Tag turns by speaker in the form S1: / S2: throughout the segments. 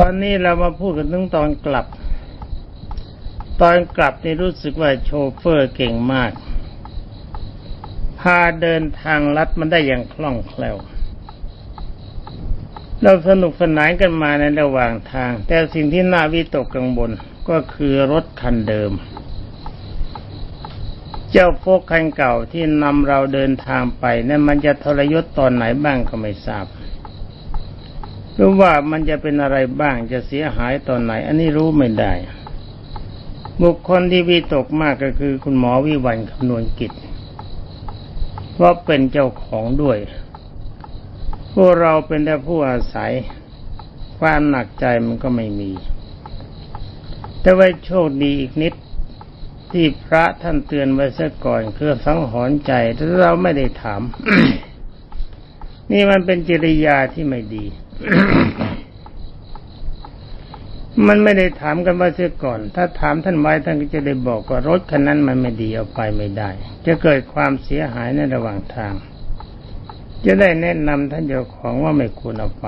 S1: ตอนนี้เรามาพูดกันถึงตอนกลับ ตอนกลับนี่รู้สึกว่าโชเฟอร์เก่งมาก พาเดินทางลัดมันได้อย่างคล่องแคล่ว เราสนุกสนานกันมาในระหว่างทาง แต่สิ่งที่น่าวิตกกังวลก็คือรถคันเดิม เจ้าโฟกคันเก่าที่นำเราเดินทางไปนั่นมันจะทรยศตอนไหนบ้างก็ไม่ทราบ หรือว่ามันจะเป็นอะไรบ้างจะเสียหายตอนไหน อันนี้รู้ไม่ได้ บุคคลที่วิตกมากก็คือคุณหมอวิวันคำนวณกิจเพราะเป็นเจ้าของด้วย พวกเราเป็นแต่ผู้อาศัย ความหนักใจมันก็ไม่มี แต่ว่าโชคดีอีกนิดที่พระท่านเตือนไว้ซะก่อนคือสังหรณ์ใจแต่เราไม่ได้ถาม นี่มันเป็นจริยาที่ไม่ดี มันไม่ได้ถามกันว่าเสียก่อน ถ้าถามท่านไว้ท่านก็จะได้บอกว่ารถคันนั้นมันไม่ดีเอาไปไม่ได้ จะเกิดความเสียหายในระหว่างทาง จะได้แนะนำท่านเจ้าของว่าไม่ควรเอาไป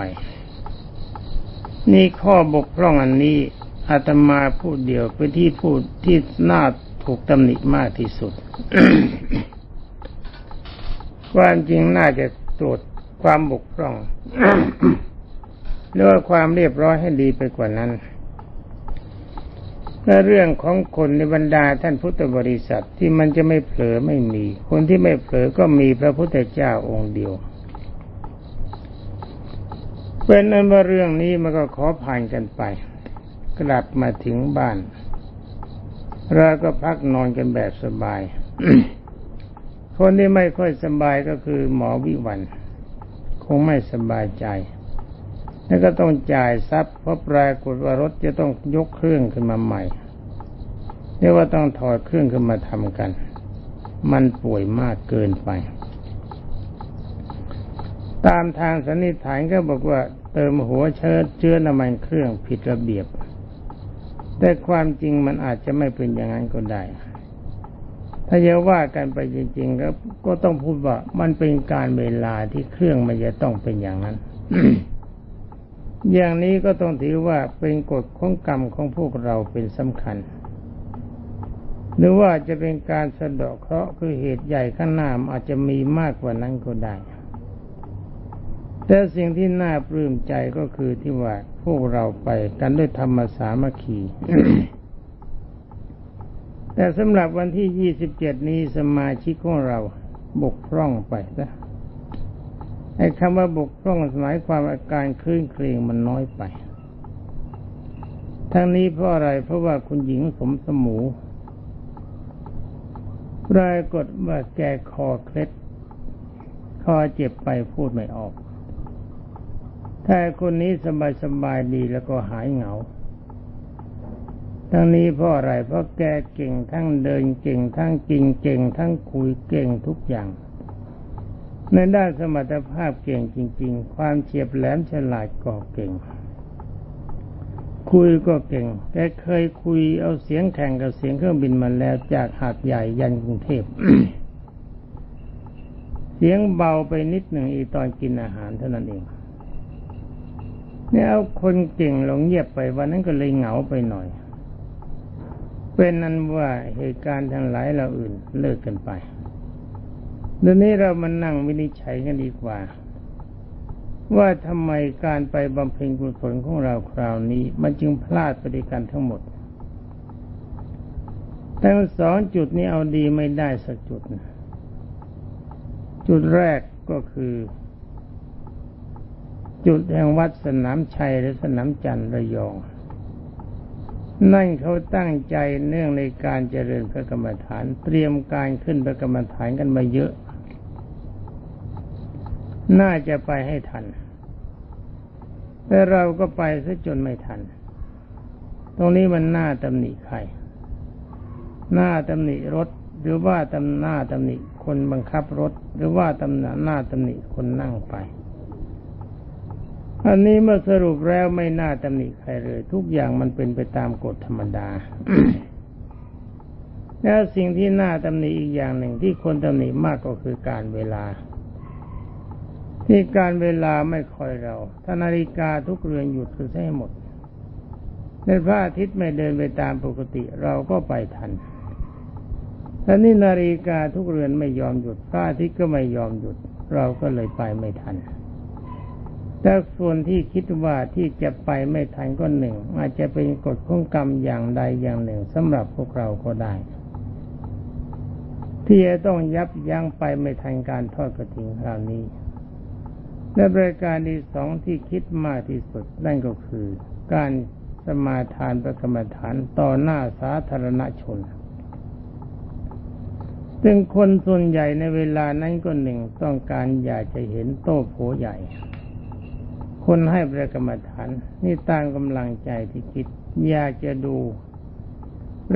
S1: นี่ข้อบกพร่องอันนี้อาตมาพูดเดียวเป็นที่พูดที่น่าถูกตำหนิมากที่สุด ความจริงน่าจะตรวจความบกพร่อง หรือว่าความเรียบร้อยให้ดีไปกว่านั้นและเรื่องของคนในบรรดาท่านพุทธบริษัทที่มันจะไม่เผลอไม่มี คนที่ไม่เผลอก็มีพระพุทธเจ้าองค์เดียวเป็นนั้นว่าเรื่องนี้มันก็ขอผ่านกันไป กลับมาถึงบ้านเราก็พักนอนกันแบบสบาย คนที่ไม่ค่อยสบายก็คือหมอวิวัน คงไม่สบายใจ แล้วก็ต้องจ่ายทรัพย์เพราะปรากฏว่ารถจะต้องยกเครื่องขึ้นมาใหม่เรียกว่าต้องถอดเครื่องขึ้นมาทำกัน มันป่วยมากเกินไป ตามทางสันนิษฐานก็บอกว่าเติมหัวเชื้อเชื้อน้ำมันเครื่องผิดระเบียบ แต่ความจริงมันอาจจะไม่เป็นอย่างนั้นก็ได้ ถ้าจะว่ากันไปจริงๆก็ก็ต้องพูดว่ามันเป็นการเวลาที่เครื่องมันจะต้องเป็นอย่างนั้น อย่างนี้ก็ต้องถือว่าเป็นกฎของกรรมของพวกเราเป็นสำคัญ หรือว่าจะเป็นการสะดาะเคราะห์คือเหตุใหญ่ข้างหน้าอาจจะมีมากกว่านั้นก็ได้ แต่สิ่งที่น่าปลื้มใจก็คือที่ว่าพวกเราไปกันด้วยธรรมสามัคคีแต่สำหรับวันที่ยี่สิบเจ็ดนี้สมาชิกของเราบกพร่องไปนะ ไอ้คำว่าบกพร่องหมายความอาการคลื่นเครงมันน้อยไป ทั้งนี้เพราะอะไรเพราะว่าคุณหญิงสมสมูปรากฏว่าแกคอเคล็ดคอเจ็บไปพูดไม่ออก ถ้าคนนี้สบายสบายดีแล้วก็หายเหงา ทั้งนี้เพราะอะไรเพราะแกเก่งทั้งเดินเก่งทั้งจริงเก่งทั้งคุยเก่งทุกอย่าง ในด้านสมรรถภาพเก่งจริง ๆ ความเฉียบแหลมฉลาดก็เก่ง คุยก็เก่งแกเคยคุยเอาเสียงแข่งกับเสียงเครื่องบินมาแล้วจากหาดใหญ่ยันกรุงเทพ เสียงเบาไปนิดหนึ่งอีตอนกินอาหารเท่านั้นเองเนี่ยเอาคนเก่งลงเงียบไปวันนั้นก็เลยเหงาไปหน่อย เป็นนั้นว่าเหตุการณ์ทั้งหลายเราอื่นเลิกกันไป เดี๋ยวนี้เรามานั่งวินิจฉัยกันดีกว่า ว่าทำไมการไปบำเพ็ญกุศลของเราคราวนี้ มันจึงพลาดไปด้วยกันทั้งหมดทั้งสองจุดนี้เอาดีไม่ได้สักจุดนะจุดแรกก็คือ จุดแห่งวัดสนามชัยหรือสนามจันทร์ระยอง นั่นเขาตั้งใจเนื่องในการเจริญพระกรรมฐาน เตรียมการขึ้นพระกรรมฐานกันมาเยอะ น่าจะไปให้ทัน แต่เราก็ไปซะจนไม่ทัน ตรงนี้มันน่าตำหนิใคร หน้าตำหนิรถ หรือว่าตำหน้าตำหนิคนบังคับรถ หรือว่าตำหน้าหน้าตำหนิคนนั่งไป อันนี้เมื่อสรุปแล้วไม่น่าตำหนิใครเลย ทุกอย่างมันเป็นไปตามกฎธรรมดาแล้วสิ่งที่น่าตำหนิอีกอย่างหนึ่งที่คนตำหนิมากก็คือการเวลา ที่การเวลาไม่คอยเราถ้านาฬิกาทุกเรือนหยุดคือให้หมดในพระอาทิตย์ไม่เดินไปตามปกติเราก็ไปทันแต่นี่นาฬิกาทุกเรือนไม่ยอมหยุดพระอาทิตย์ก็ไม่ยอมหยุด เราก็เลยไปไม่ทัน แต่ส่วนที่คิดว่าที่จะไปไม่ทันก็หนึ่ง อาจจะเป็นกฎของกรรมอย่างใดอย่างหนึ่งสำหรับพวกเราก็ได้ ที่จะต้องยับยั้งไปไม่ทันการทอดกระถิ่นคราวนี้และบริการที่สองที่คิดมากที่สุดนั่นก็คือ การสมาทานประกรรมฐานต่อหน้าสาธารณชนซึ่งคนส่วนใหญ่ในเวลานั้นก็หนึ่งต้องการอยากจะเห็นโต้โผใหญ่ คนให้ประกรรมฐาน นี่ตามกำลังใจที่คิด อยากจะดู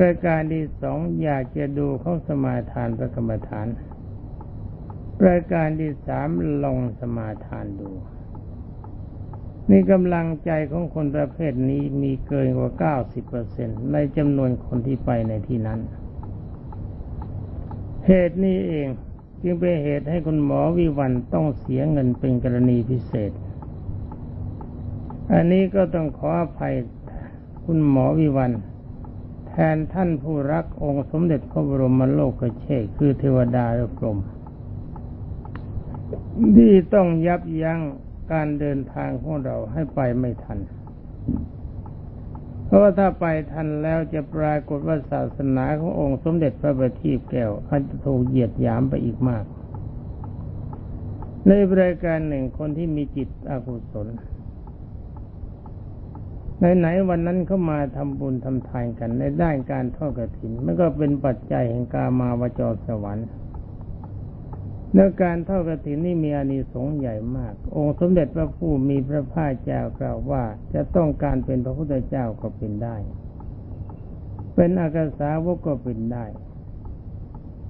S1: รายการที่สองอยากจะดูเขาสมาทานประกรรมฐานรายการที่สามลองสมาทานดูนี่กำลังใจของคนประเภทนี้มีเกินกว่าเก้าสิบเปอร์เซ็นตในจำนวนคนที่ไปในที่นั้น เหตุนี้เองจึงเป็นเหตุให้คุณหมอวิวันต้องเสียเงินเป็นกรณีพิเศษ อันนี้ก็ต้องขออภัยคุณหมอวิวัน แทนท่านผู้รักองค์สมเด็จพระบรมโลกเชษคือเทวดาและพรมที่ต้องยับยั้งการเดินทางของเราให้ไปไม่ทัน เพราะว่าถ้าไปทันแล้วจะปรากฏว่าศาสนาขององค์สมเด็จพระบัณฑิตแก้วอาจจะถูกเหยียดหยามไปอีกมาก ในบริการหนึ่งคนที่มีจิตอกุศล ไหนๆวันนั้นเขามาทำบุญทำทานกันในด้านการทอดกระถินมันก็เป็นปัจจัยแห่งกามาวจรสวรรค์เนื้อการทอดกระถินนี่มีอานิสงส์ใหญ่มาก องค์สมเด็จพระผู้มีพระภาคเจ้ากล่าวว่าจะต้องการเป็นพระพุทธเจ้าก็เป็นได้ เป็นอากาสาวกก็เป็นได้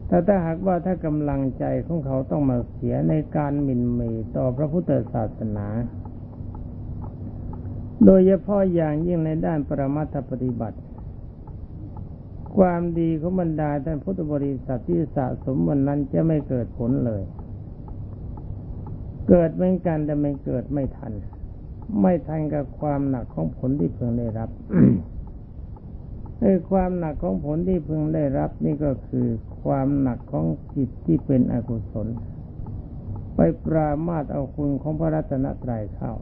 S1: แต่ถ้าหากว่าถ้ากำลังใจของเขาต้องมาเสียในการหมิ่นเมย์ต่อพระพุทธศาสนา โดยเฉพาะอย่างยิ่งในด้านปรมัตถปฏิบัติ ความดีของบรรดาท่านพุทธบริษัทที่สะสมวันนั้นจะไม่เกิดผลเลย เกิดเหมือนกันแต่ไม่เกิดไม่ทัน ไม่ทันกับความหนักของผลที่เพิ่งได้รับไอ้ความหนักของผลที่พึงได้รับนี่ก็คือความหนักของจิตที่เป็นอกุศล ไปปรามาตเอาคุณของพระรัตนตรัยเข้า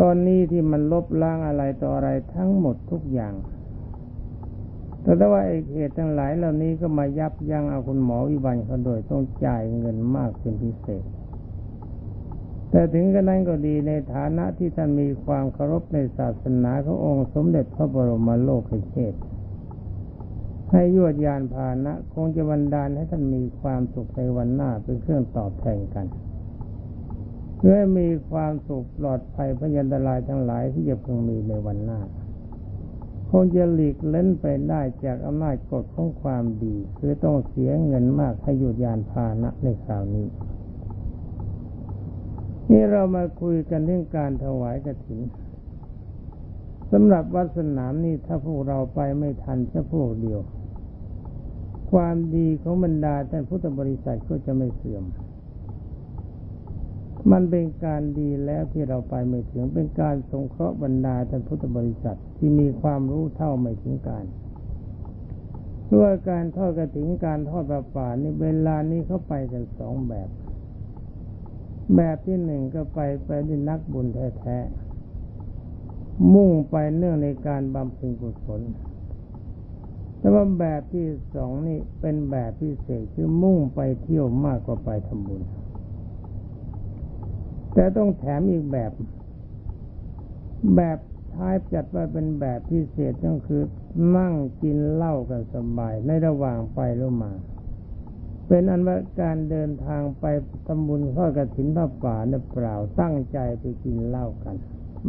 S1: ตอนนี้ที่มันลบล้างอะไรต่ออะไรทั้งหมดทุกอย่าง แต่ถ้าว่าไอ้เหตุทั้งหลายเหล่านี้ก็มายับยั้งเอาคุณหมอวิบันเขาโดยต้องจ่ายเงินมากเป็นพิเศษ แต่ถึงกระนั้นก็ดีในฐานะที่ท่านมีความเคารพในศาสนาขององค์สมเด็จพระบรมโลกเชษให้ยวดยานพาหนะ คงจะบันดาลให้ท่านมีความสุขในวันหน้าเป็นเครื่องตอบแทนกัน เพื่อมีความสุขปลอดภัยพยันตรายทั้งหลายที่จะพึงมีในวันหน้า คงจะหลีกเล่นไปได้จากอำนาจกฎของความดี คือต้องเสียเงินมากให้หยุดยานพาหนะในคราวนี้ นี่เรามาคุยกันเรื่องการถวายกฐินสำหรับวัดสนามนี่ถ้าพวกเราไปไม่ทันแค่พวกเดียว ความดีของบรรดาท่านพุทธบริษัทก็จะไม่เสื่อม มันเป็นการดีแล้วที่เราไปไม่ถึงเป็นการสงเคราะห์บรรดาท่านพุทธบริษัทที่มีความรู้เท่าไม่ถึงการด้วยการทอดกระถิ่นการทอดประป่านี่เวลานี้เขาไปกันสองแบบ แบบที่หนึ่งก็ไปไปด้วยนักบุญแท้ๆมุ่งไปเนื่องในการบำเพ็ญกุศลแต่ว่าแบบที่สองนี่เป็นแบบพิเศษคือมุ่งไปเที่ยวมากกว่าไปทำบุญ แต่ต้องแถมอีกแบบ แบบท้ายจัดว่าเป็นแบบพิเศษก็คือ นั่งกินเหล้ากันสบายในระหว่างไปหรือมา เป็นอันว่าการเดินทางไปทำบุญข้อกระถินพระป่าเนี่ยเปล่าตั้งใจไปกินเหล้ากัน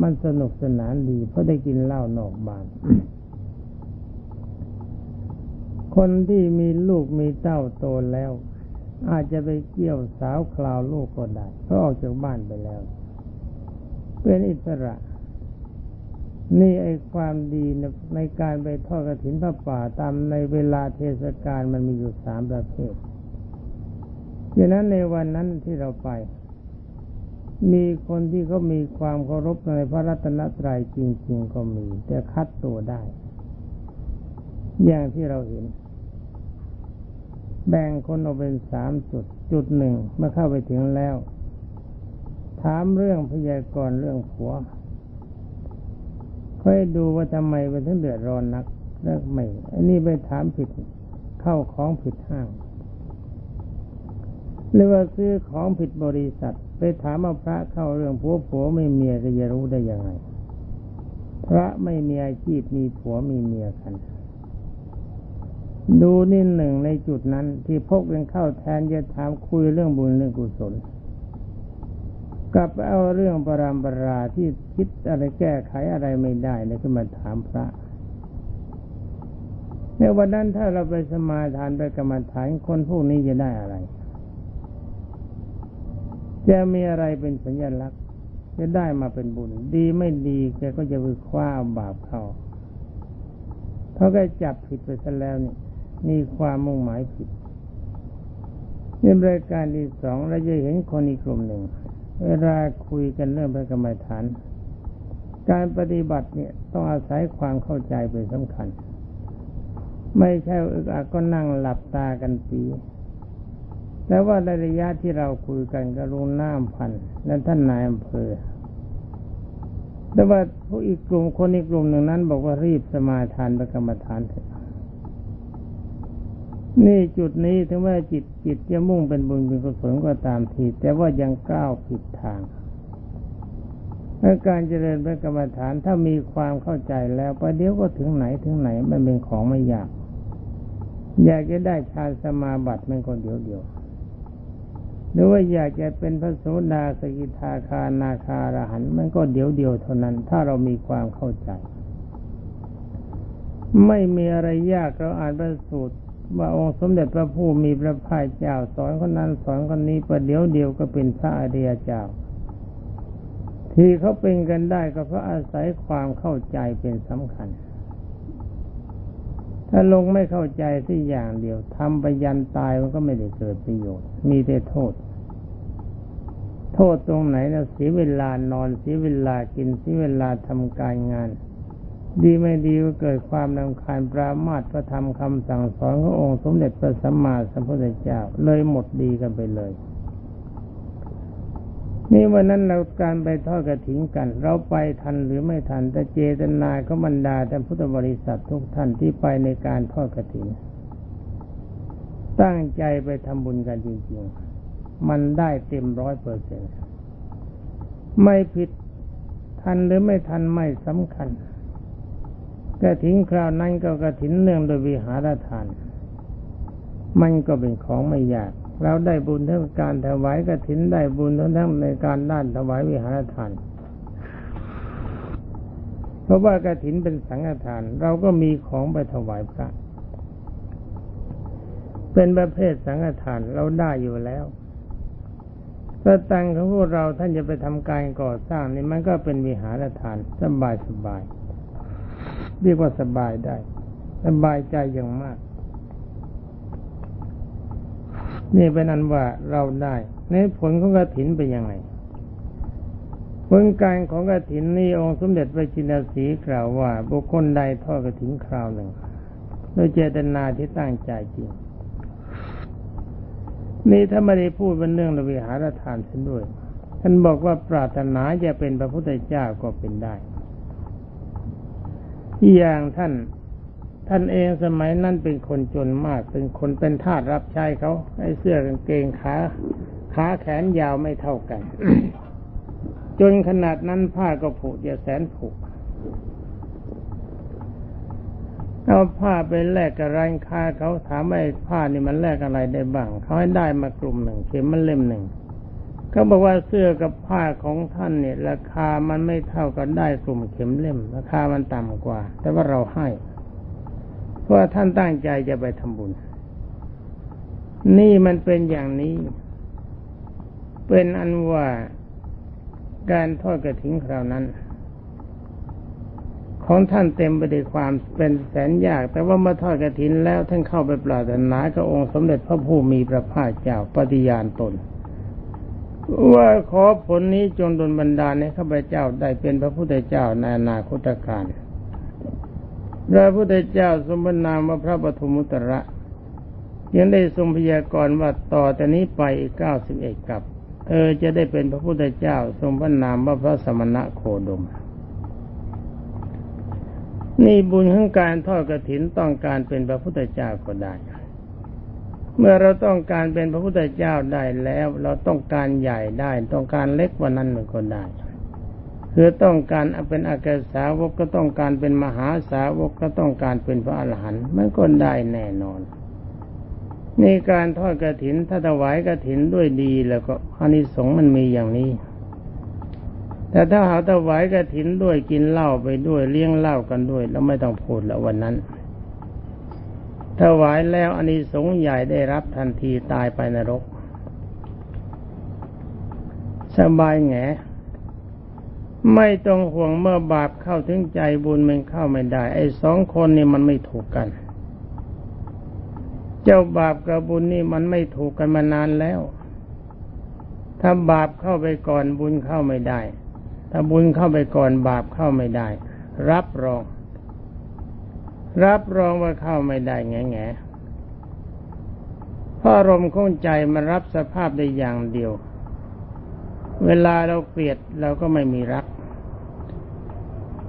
S1: มันสนุกสนานดีเพราะได้กินเหล้านอกบ้านคนที่มีลูกมีเต้าโตแล้ว อาจจะไปเกี่ยวสาวคลาวลูกก็ได้เพราะออกจากบ้านไปแล้ว เป็นอิสระ นี่ไอ้ความดีในการไปทอดกระถินพระป่าตามในเวลาเทศกาลมันมีอยู่สามประเภทดังนั้นในวันนั้นที่เราไป มีคนที่เขามีความเคารพในพระรัตนตรัยจริง ๆ ก็มี แต่คัดตัวได้ อย่างที่เราเห็น แบ่งคนออกเป็นสามจุด จุดหนึ่งเมื่อเข้าไปถึงแล้ว ถามเรื่องพยากรณ์เรื่องผัว ค่อยดูว่าทำไมมันถึงเดือดร้อนนักเลิกไม่ อันนี้ไปถามผิดเข้าของผิดห้าง หรือว่าซื้อของผิดบริษัท ไปถามเอาพระเข้าเรื่องผัวผัวไม่เมียจะจะรู้ได้ยังไง พระไม่มีอาชีพมีผัวมีเมียกัน ดูนี่หนึ่งในจุดนั้น ที่พกกันเข้าแทนจะถามคุยเรื่องบุญเรื่องกุศลกลับเอาเรื่องปรามปราที่คิดอะไรแก้ไขอะไรไม่ได้เลยขึ้นมาถามพระในวันนั้นถ้าเราไปสมาทานไปกรรมฐานคนพวกนี้จะได้อะไร จะมีอะไรเป็นสัญลักษณ์ จะได้มาเป็นบุญ ดีไม่ดีแกก็จะไปคว้าบาปเขาเขาก็จับผิดไปซะแล้วนี่ มีความมุ่งหมายผิดในรายการที่สองเราจะเห็นคนอีกกลุ่มหนึ่ง เวลาคุยกันเรื่องพระกรรมฐาน การปฏิบัติเนี่ยต้องอาศัยความเข้าใจเป็นสำคัญ ไม่ใช่อึกอักก็นั่งหลับตากันปีแต่ว่าในระยะที่เราคุยกันก็ลุงน้ำพันและท่านนายอำเภอ แต่ว่าผู้อีกกลุ่มคนอีกกลุ่มหนึ่งนั้น บอกว่ารีบสมาทานประกรรมฐานเถอะ นี่จุดนี้ถึงแม้จิตจิตจะมุ่งเป็นบุญเป็นกุศลก็ตามที แต่ว่ายังก้าวผิดทางการเจริญพระกรรมฐานถ้ามีความเข้าใจแล้วประเดี๋ยวก็ถึงไหนถึงไหนมันเป็นของไม่ยาก อยากจะได้ฌานสมาบัติมันก็เดี๋ยวเดียวหรือว่าอยากจะเป็นพระโสดาสกิทาคานาคารหันมันก็เดี๋ยวเดียวเท่านั้น ถ้าเรามีความเข้าใจ ไม่มีอะไรยากเราอ่านพระสูตร ว่าองค์สมเด็จพระผู้มีพระภาคเจ้าสอนคนนั้นสอนคนนี้ประเดี๋ยวเดียวก็เป็นพระอริยเจ้า ที่เขาเป็นกันได้ก็เพราะอาศัยความเข้าใจเป็นสำคัญ ถ้าลงไม่เข้าใจที่อย่างเดียวทำไปยันตายมันก็ไม่ได้เกิดประโยชน์ มีแต่โทษ โทษตรงไหนนะเสียเวลานอนเสียเวลากินเสียเวลาทำการงาน ดีไม่ดีก็เกิดความนำคาญปรามาตพระธรรมคำสั่งสอนขององค์สมเด็จพระสัมมาสัมพุทธเจ้า เลยหมดดีกันไปเลย นี่วันนั้นเราการไปทอดกระถิ่นกัน เราไปทันหรือไม่ทันแต่เจตนาก็บรรดาท่านพุทธบริษัททุกท่านที่ไปในการทอดกระถิ่นตั้งใจไปทำบุญกันจริงๆ มันได้เต็มร้อยเปอร์เซ็นไม่ผิดทันหรือไม่ทันไม่สำคัญ กระถินคราวนั้นก็กระถินเนื่องโดยวิหารทาน มันก็เป็นของไม่ยากเราได้บุญทั้งการถวายกระถินได้บุญทั้งทั้งในการด้านถวายวิหารทาน เพราะว่ากระถินเป็นสังฆทาน เราก็มีของไปถวายพระ เป็นประเภทสังฆทานเราได้อยู่แล้วสตังของพวกเราท่านจะไปทำการก่อสร้างนี่มันก็เป็นวิหารทานสบายสบาย เรียกว่าสบายได้ สบายใจอย่างมาก นี่เป็นอันว่าเราได้ในผลของกระถินเป็นยังไงผลการของกระถินนี่องค์สมเด็จพระจินสีกล่าวว่า บุคคลใดทอดกระถินคราวหนึ่งโดยเจตนาที่ตั้งใจจริง นี่ถ้าไม่ได้พูดเป็นเรื่องระวิหารทานเส้นด้วย ท่านบอกว่าปรารถนาจะเป็นพระพุทธเจ้าก็เป็นได้ อย่างท่าน ท่านเองสมัยนั้นเป็นคนจนมาก เป็นคนเป็นทาสรับใช้เขาไอ้เสื้อกางเกงขาขาแขนยาวไม่เท่ากัน จนขนาดนั้นผ้าก็ผูกจะแสนผูกเอาผ้าไปแลกกับร้านค้าเขาถามว่าผ้านี่มันแลกอะไรได้บ้างเขาให้ได้มากลุ่มหนึ่งเข็มมันเล่มหนึ่ง เขาบอกว่าเสื้อกับผ้าของท่านเนี่ย ราคามันไม่เท่ากันได้กลุ่มเข็มเล่ม ราคามันต่ำกว่า แต่ว่าเราให้ เพราะท่านตั้งใจจะไปทำบุญ นี่มันเป็นอย่างนี้ เป็นอันว่าการทอดกระถิ่นคราวนั้น ของท่านเต็มไปด้วยความเป็นแสนยาก แต่ว่าเมื่อทอดกระถินแล้วท่านเข้าไปปรารถนากับองค์สมเด็จพระผู้มีพระภาคเจ้าปฏิญาณตน ว่าขอผลนี้จงดลบันดาลให้ข้าพเจ้าได้เป็นพระพุทธเจ้าในอนาคตการพระพุทธเจ้าสมบนามว่าพระปฐมุตระ ยังได้ทรงพยากรณ์ว่าต่อแต่นี้ไปอีกเก้าสิบเอ็ดกับ เธอจะได้เป็นพระพุทธเจ้าทรงพระนามว่าพระสมณะโคดม นี่บุญของการทอดกระถินต้องการเป็นพระพุทธเจ้าก็ได้ เมื่อเราต้องการเป็นพระพุทธเจ้าได้แล้ว เราต้องการใหญ่ได้ ต้องการเล็กกว่านั้นมันก็ได้คือต้องการเป็นอากาสาวกก็ต้องการเป็นมหาสาวกก็ต้องการเป็นพระอรหันต์มันก็ได้แน่นอนในการทอดกระถินถ้าถวายกระถินด้วยดีแล้วก็อานิสงส์มันมีอย่างนี้ แต่ถ้าหาถวายกระถินด้วยกินเหล้าไปด้วยเลี้ยงเหล้ากันด้วย แล้วไม่ต้องพูดแล้ววันนั้น ถวายแล้วอานิสงส์ใหญ่ได้รับทันทีตายไปนรก สบายแงไม่ต้องห่วงเมื่อบาปเข้าถึงใจบุญมันเข้าไม่ได้ ไอ้สองคนนี่มันไม่ถูกกัน เจ้าบาปกับบุญนี่มันไม่ถูกกันมานานแล้ว ถ้าบาปเข้าไปก่อนบุญเข้าไม่ได้ ถ้าบุญเข้าไปก่อนบาปเข้าไม่ได้ รับรอง รับรองว่าเข้าไม่ได้แง่แง่เพราะอารมณ์ของใจมันรับสภาพได้อย่างเดียว เวลาเราเกลียดเราก็ไม่มีรัก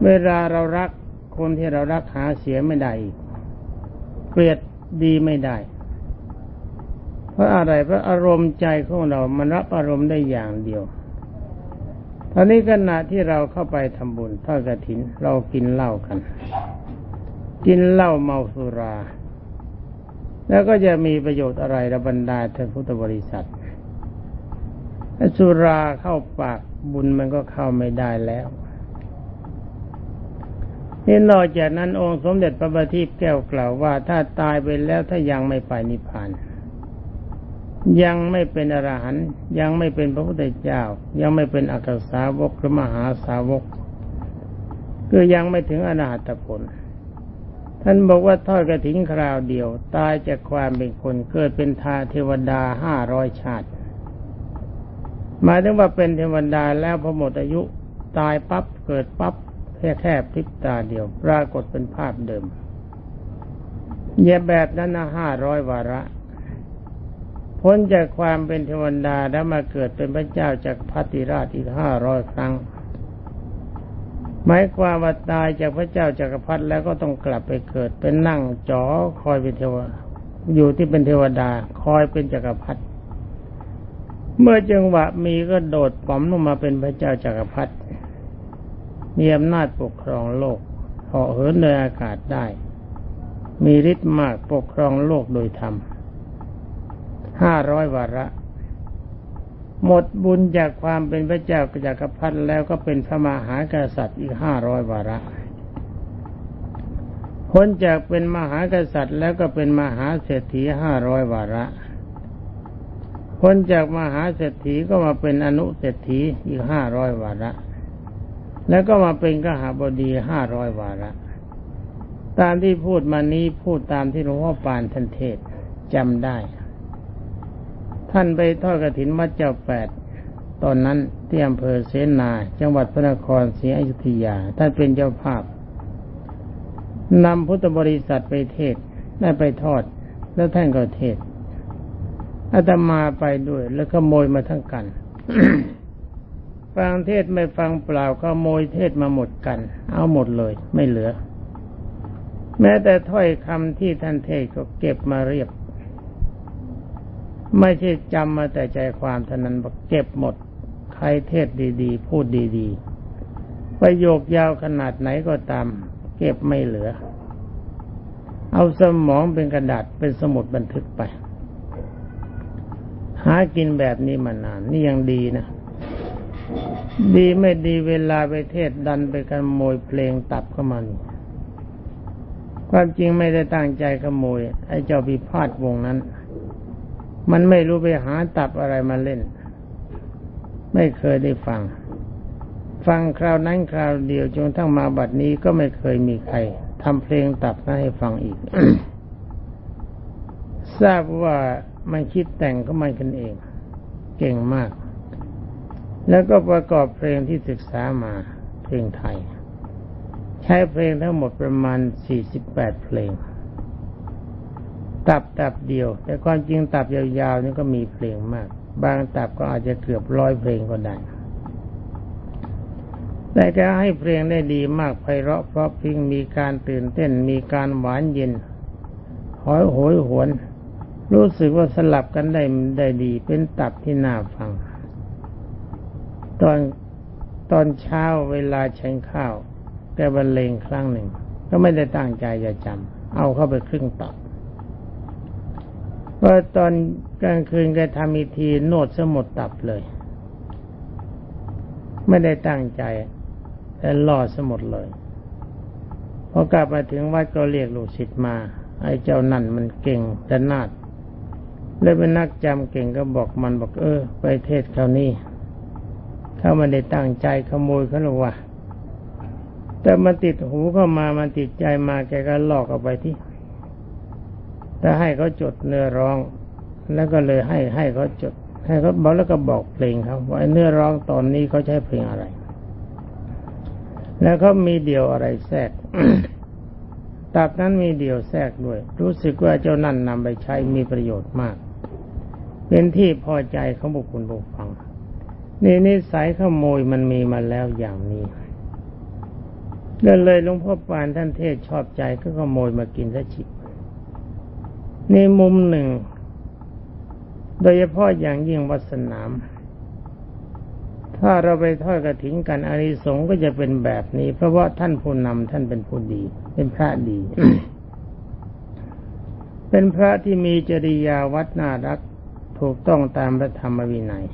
S1: เวลาเรารักคนที่เรารักหาเสียไม่ได้อีกเกลียดดีไม่ได้ เพราะอะไรเพราะอารมณ์ใจของเรา มันรับอารมณ์ได้อย่างเดียวตอนนี้ขณะที่เราเข้าไปทำบุญทอดกระถิน เรากินเหล้ากัน กินเหล้าเมาสุรา แล้วก็จะมีประโยชน์อะไรระบรรดาท่านพุทธบริษัทสุราเข้าปากบุญมันก็เข้าไม่ได้แล้วนี่นอกจากนั้นองค์สมเด็จพระบัณฑิตแก้วกล่าวว่า ถ้าตายไปแล้วถ้ายังไม่ไปนิพพานยังไม่เป็นอรหันต์ยังไม่เป็นพระพุทธเจ้า ยังไม่เป็นอักษาวกหรือมหาสาวก คือยังไม่ถึงอนาตผล ท่านบอกว่าทอดกระถิ่นคราวเดียว ตายจากความเป็นคนเกิดเป็นทาเทวดาห้าร้อยชาติ หมายถึงว่าเป็นเทวดาแล้วพอหมดอายุตายปั๊บเกิดปั๊บแค่แค่พริบตาเดียว ปรากฏเป็นภาพเดิมเย่แบบนั้นนะห้าร้อยวาระ พ้นจากความเป็นเทวดาแล้วมาเกิดเป็นพระเจ้าจากพัติราชอีกห้าร้อยครั้ง หมายความว่าตายจากพระเจ้าจากักรพรรดิแล้วก็ต้องกลับไปเกิดเป็นนั่งจอคอยเป็นเทวอยู่ที่เป็นเทวดา คอยเป็นจักรพรรดิเมื่อจังหวะมีก็โดดป๋อมลงมาเป็นพระเจ้าจากักรพรรดิมีอำนาจปกครองโลกเหาะเหินในอากาศได้ มีฤทธิ์มากปกครองโลกโดยธรรมห้าร้อยวาระ หมดบุญจากความเป็นพระเจ้าจักรพรรดิแล้วก็เป็นพระมหากษัตริย์อีกห้าร้อยวาระพ้นจากเป็นมหากษัตริย์แล้วก็เป็นมหาเศรษฐีห้าร้อยวาระ พ้นจากมหาเศรษฐีก็มาเป็นอนุเศรษฐีอีกห้าร้อยวาระ แล้วก็มาเป็นกหาบดีห้าร้อยวาระ ตามที่พูดมานี้พูดตามที่หลวงพ่อปานท่านเทศจำได้ ท่านไปทอดกระถินวัดเจ้าแปด ตอนนั้นที่อำเภอเสนา จังหวัดพระนครศรีอยุธยา ท่านเป็นเจ้าภาพนำพุทธบริษัทไปเทศได้ไปทอด แล้วท่านก็เทศอาตมาไปด้วย แล้วขโมยมาทั้งกัน ฟังเทศไม่ฟังเปล่าก็โมยเทศมาหมดกัน เอาหมดเลย ไม่เหลือ แม้แต่ถ้อยคำที่ท่านเทศก็เก็บมาเรียบ ไม่ใช่จำมาแต่ใจความเท่านั้นบอกเก็บหมด ใครเทศดีๆ พูดดีๆ ประโยคยาวขนาดไหนก็ตาม เก็บไม่เหลือ เอาสมองเป็นกระดาษเป็นสมุดบันทึกไป หากินแบบนี้มานาน นี่ยังดีนะ ดีไม่ดีเวลาไปเทศดันไปขโมยเพลงตับเข้ามานี่ความจริงไม่ได้ตั้งใจขโมย ไอ้เจ้าพิพาทวงนั้น มันไม่รู้ไปหาตับอะไรมาเล่น ไม่เคยได้ฟัง ฟังคราวนั้นคราวเดียวจนทั้งมาบัดนี้ก็ไม่เคยมีใครทำเพลงตับให้ฟังอีก ทราบว่ามันคิดแต่งก็มันกันเอง เก่งมาก แล้วก็ประกอบเพลงที่ศึกษามาเพลงไทย ใช้เพลงทั้งหมดประมาณ 48 เพลง ตับตับเดียว แต่ความจริงตับยาวๆนี่ก็มีเพลงมาก บางตับก็อาจจะเกือบร้อยเพลงก็ได้แต่แกให้เพลงได้ดีมากไพเราะเพราะพริงมีการตื่นเต้นมีการหวานเย็นหอยโหยหวน รู้สึกว่าสลับกันได้ได้ดี เป็นตับที่น่าฟัง ตอนตอนเช้าเวลาฉันข้าวแกบรรเลงครั้งหนึ่ง ก็ไม่ได้ตั้งใจจะจำเอาเข้าไปครึ่งตับ พอตอนกลางคืนแกทำอีกทีโนดสมดตับเลย ไม่ได้ตั้งใจ แต่ล่อสมดเลยพอกลับมาถึงวัดก็เรียกลูกศิษย์มา ไอ้เจ้านั่นมันเก่งแต่นาดเลยเป็นนักจำเก่งก็บอกมันบอกเออ ไปเทศคราวนี้เขาไม่ได้ตั้งใจขโมยเขาหรอกว่าแต่มันติดหูเข้ามามันติดใจมาแกก็ลอกเอาไปที่ แต่ให้เขาจดเนื้อร้อง แล้วก็เลยให้ให้เขาจด ให้เขาบอกแล้วก็บอกเพลงเขาว่าเนื้อร้องตอนนี้เขาใช้เพลงอะไร แล้วเขามีเดี่ยวอะไรแทรกตับนั้นมีเดี่ยวแทรกด้วย รู้สึกว่าเจ้านั่นนำไปใช้มีประโยชน์มาก เป็นที่พอใจของบุคคลบุคฟังนี่นิสัยขโมยมันมีมาแล้วอย่างนี้เดินเลยหลวงพ่อปานท่านเทศชอบใจก็ขโมยมากินซะฉิบ ในมุมหนึ่ง โดยเฉพาะอย่างยิ่งวัดสนาม ถ้าเราไปทอดกระถิ่นกันอานิสงส์ก็จะเป็นแบบนี้ เพราะว่าท่านผู้นำท่านเป็นผู้ดี เป็นพระดี เป็นพระที่มีจริยาวัดน่ารักถูกต้องตามพระธรรมวินัย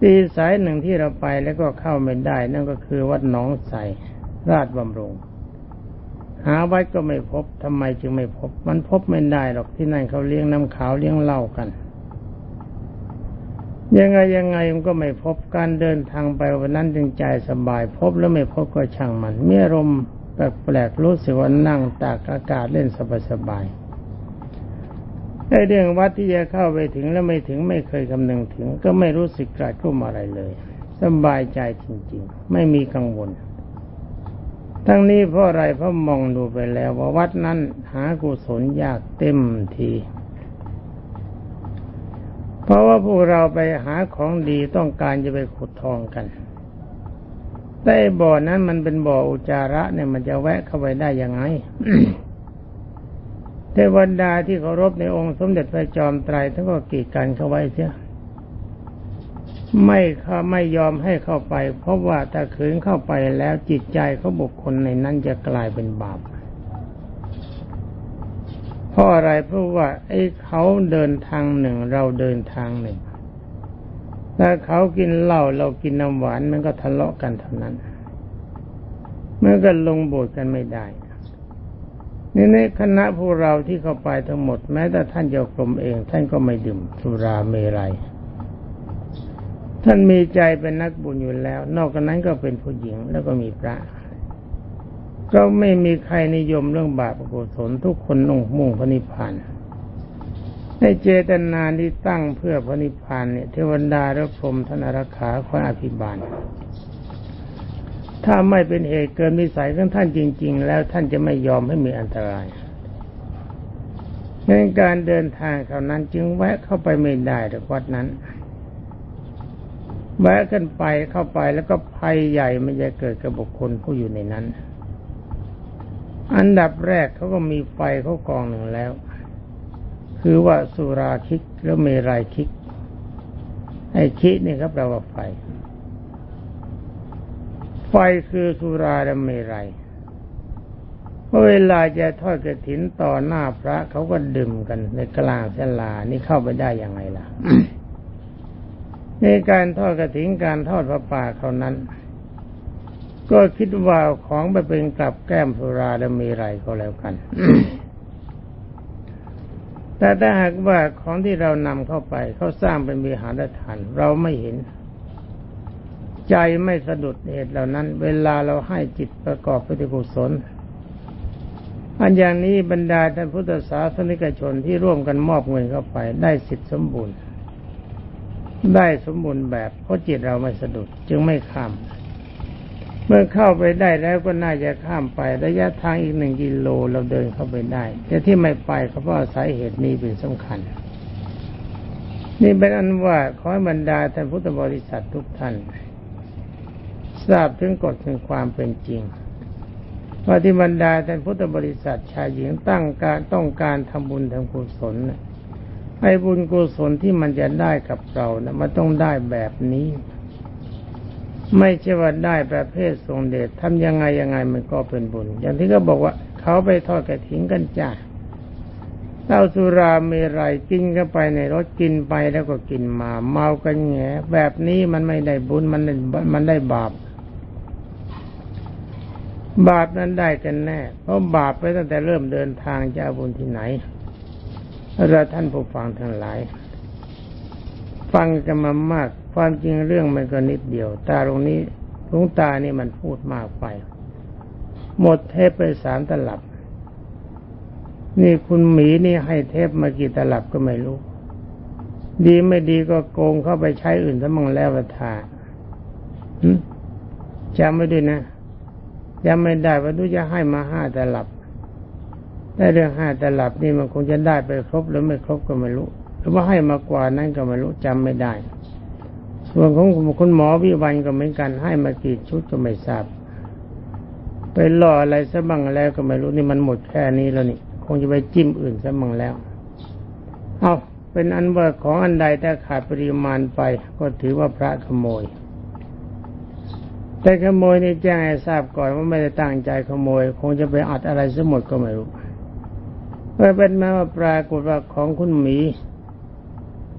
S1: ปีสายหนึ่งที่เราไปแล้วก็เข้าไม่ได้ นั่นก็คือวัดหนองใสราชบำรุง หาวัดก็ไม่พบทำไมจึงไม่พบ มันพบไม่ได้หรอกที่นั่นเขาเลี้ยงน้ำขาวเลี้ยงเหล้ากัน ยังไงยังไงมันก็ไม่พบการเดินทางไปวันนั้นจึงใจสบาย พบแล้วไม่พบก็ช่างมันเมื่อลมแปลกๆรู้สึกว่านั่งตากอากาศเล่นสบายๆไอ้เรื่องวัดที่จะเข้าไปถึงแล้วไม่ถึงไม่เคยคำนึงถึง ก็ไม่รู้สึกกระทุ่มอะไรเลย สบายใจจริง ๆ ไม่มีกังวล ทั้งนี้เพราะอะไรเพราะมองดูไปแล้วว่าวัดนั้นหากุศลยากเต็มที เพราะว่าพวกเราไปหาของดีต้องการจะไปขุดทองกัน แต่บ่อนั้นมันเป็นบ่ออุจจาระเนี่ยมันจะแวะเข้าไปได้ยังไงเทวดาที่เคารพในองค์สมเด็จพระจอมไตรท่านก็กีดกันเข้าไว้เสีย ไม่เขาไม่ยอมให้เข้าไป เพราะว่าถ้าขืนเข้าไปแล้วจิตใจเขาบุคคลในนั้นจะกลายเป็นบาปเพราะอะไรเพราะว่า ไอ้เขาเดินทางหนึ่ง เราเดินทางหนึ่งถ้าเขากินเหล้าเรากินน้ำหวานมันก็ทะเลาะกันเท่านั้นเมื่อกันลงโบสถ์กันไม่ได้นี่ในคณะพวกเราที่เข้าไปทั้งหมด แม้แต่ท่านเจ้ากรมเอง ท่านก็ไม่ดื่มสุราเมรัย ท่านมีใจเป็นนักบุญอยู่แล้ว นอกจากนั้นก็เป็นผู้หญิงแล้วก็มีพระ ก็ไม่มีใครนิยมเรื่องบาปอกุศลทุกคนนุ่งมุ่งพระนิพพานในเจตนาที่ตั้งเพื่อพระนิพพานเนี่ยเทวดาและพรหมท่านรักขาคอยอภิบาล ถ้าไม่เป็นเหตุเกินวิสัยของท่านจริง ๆ แล้วท่านจะไม่ยอมให้มีอันตรายในการเดินทางเท่านั้นจึงแวะเข้าไปไม่ได้แต่วัดนั้น แวะขึ้นไปเข้าไปแล้วก็ภัยใหญ่มันจะเกิดกับบุคคลผู้อยู่ในนั้น อันดับแรกเขาก็มีไฟเขากองหนึ่งแล้ว คือว่าสุราคิกแล้วเมรัยคิก ไอ้คินี่ครับแปลว่าไฟ ไฟคือสุราและเมรัยเมื่อเวลาจะทอดกระถินต่อหน้าพระเขาก็ดื่มกันในกลางเสลานี่เข้าไปได้ยังไงล่ะ ในการทอดกระถินการทอดพระป่าเขานั้น ก็คิดว่าของไปเป็นกลับแก้มสุราและมีไรก็แล้วกัน แต่ถ้าหากว่าของที่เรานำเข้าไปเขาสร้างเป็นวิหารทาน เราไม่เห็น ใจไม่สะดุดเหตุเหล่านั้น เวลาเราให้จิตประกอบปฏิกุศลอันอย่างนี้บรรดาท่านพุทธศาสนิกชนที่ร่วมกันมอบเงินเข้าไปได้สิทธิสมบูรณ์ ได้สมบูรณ์แบบเพราะจิตเราไม่สะดุดจึงไม่ข้าม เมื่อเข้าไปได้แล้วก็น่าจะข้ามไประยะทางอีกหนึ่งกิโลเราเดินเข้าไปได้ แต่ที่ไม่ไปก็เพราะสาเหตุนี้เป็นสำคัญ นี่เป็นอันว่าขอให้บรรดาท่านพุทธบริษัททุกท่านทราบถึงกฎแห่งความเป็นจริงว่าที่บรรดาท่านพุทธบริษัทชายหญิงตั้งการต้องการทำบุญทำกุศลน่ะ ไอ้บุญกุศลที่มันจะได้กับเรานะมันต้องได้แบบนี้ ไม่ใช่ว่าได้ประเภททรงเดชทำยังไงยังไงมันก็เป็นบุญ อย่างที่เขาบอกว่าเขาไปทอดกระถิ่นกันจ้าเหล้าสุราเมรัยกินเข้าไปในรถกินไปแล้วก็กินมา เมากันแงแบบนี้มันไม่ได้บุญมันมันได้บาป บาปนั้นได้กันแน่ เพราะบาปไปตั้งแต่เริ่มเดินทางจะเอาบุญที่ไหน เราท่านผู้ฟังทั้งหลาย ฟังกันมามากความจริงเรื่องมันก็นิดเดียว ตาตรงนี้หลวงตานี่มันพูดมากไป หมดเทปไปสามตลับ นี่คุณหมีนี่ให้เทปมากี่ตลับก็ไม่รู้ ดีไม่ดีก็โกงเข้าไปใช้อื่นซะมั่งแล้วทาจำไม่ด้วยนะจำไม่ได้ว่าดูจะให้มาห้าตลับ ได้เรื่องห้าตลับนี่มันคงจะได้ไปครบหรือไม่ครบก็ไม่รู้ หรือว่าให้มากว่านั้นก็ไม่รู้จำไม่ได้ ส่วนของคุณหมอวิวันก็เหมือนกันให้มากี่ชุดก็ไม่ทราบ ไปล่ออะไรซะบ้างแล้วก็ไม่รู้นี่มันหมดแค่นี้แล้วนี่ คงจะไปจิ้มอื่นซะบ้างแล้ว เอาเป็นอันว่าของอันใดถ้าขาดปริมาณไป ก็ถือว่าพระขโมยแต่ขโมยนี่แจ้งให้ทราบก่อนว่าไม่ได้ตั้งใจขโมย คงจะไปอัดอะไรซะหมดก็ไม่รู้ เมื่อเป็นมาว่าปรากฏว่าของคุณหมี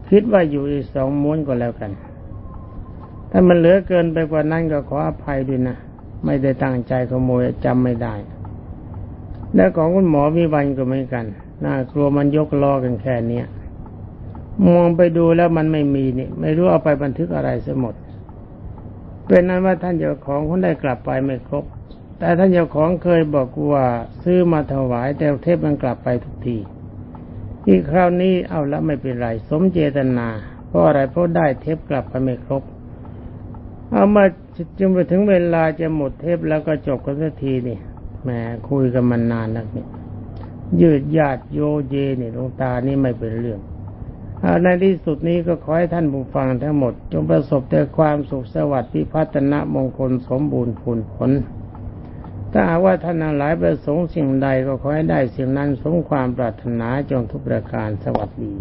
S1: คิดว่าอยู่อีกสองม้วนก็แล้วกัน ถ้ามันเหลือเกินไปกว่านั้นก็ขออภัยด้วยนะ ไม่ได้ตั้งใจขโมยจำไม่ได้ แล้วของคุณหมอมีวันก็เหมือนกัน น่ากลัวมันยกล้อกันแค่เนี้ยมองไปดูแล้วมันไม่มีนี่ ไม่รู้เอาไปบันทึกอะไรเสียหมดเป็นนั้นว่าท่านเจ้าของคนได้กลับไปไม่ครบ แต่ท่านเจ้าของเคยบอกว่าซื้อมาถวายแต่เทปมันกลับไปทุกทีอีกคราวนี้เอาละไม่เป็นไรสมเจตนาเพราะอะไรเพราะได้เทปกลับไปไม่ครบ เอามาจึงไปถึงเวลาจะหมดเทปแล้วก็จบกันสักทีนี่แหมคุยกันมานานนักนี่ยืดยาดโยเยนี่หลงตานี่ไม่เป็นเรื่องเอาในที่สุดนี้ก็ขอให้ท่านผู้ฟังทั้งหมด จงประสบแต่ความสุขสวัสดิ์พิพัฒนะมงคลสมบูรณ์ผลผล ถ้าหากว่าท่านทั้งหลายประสงค์สิ่งใดก็ขอให้ได้สิ่งนั้นสมความปรารถนาจงทุกประการสวัสดี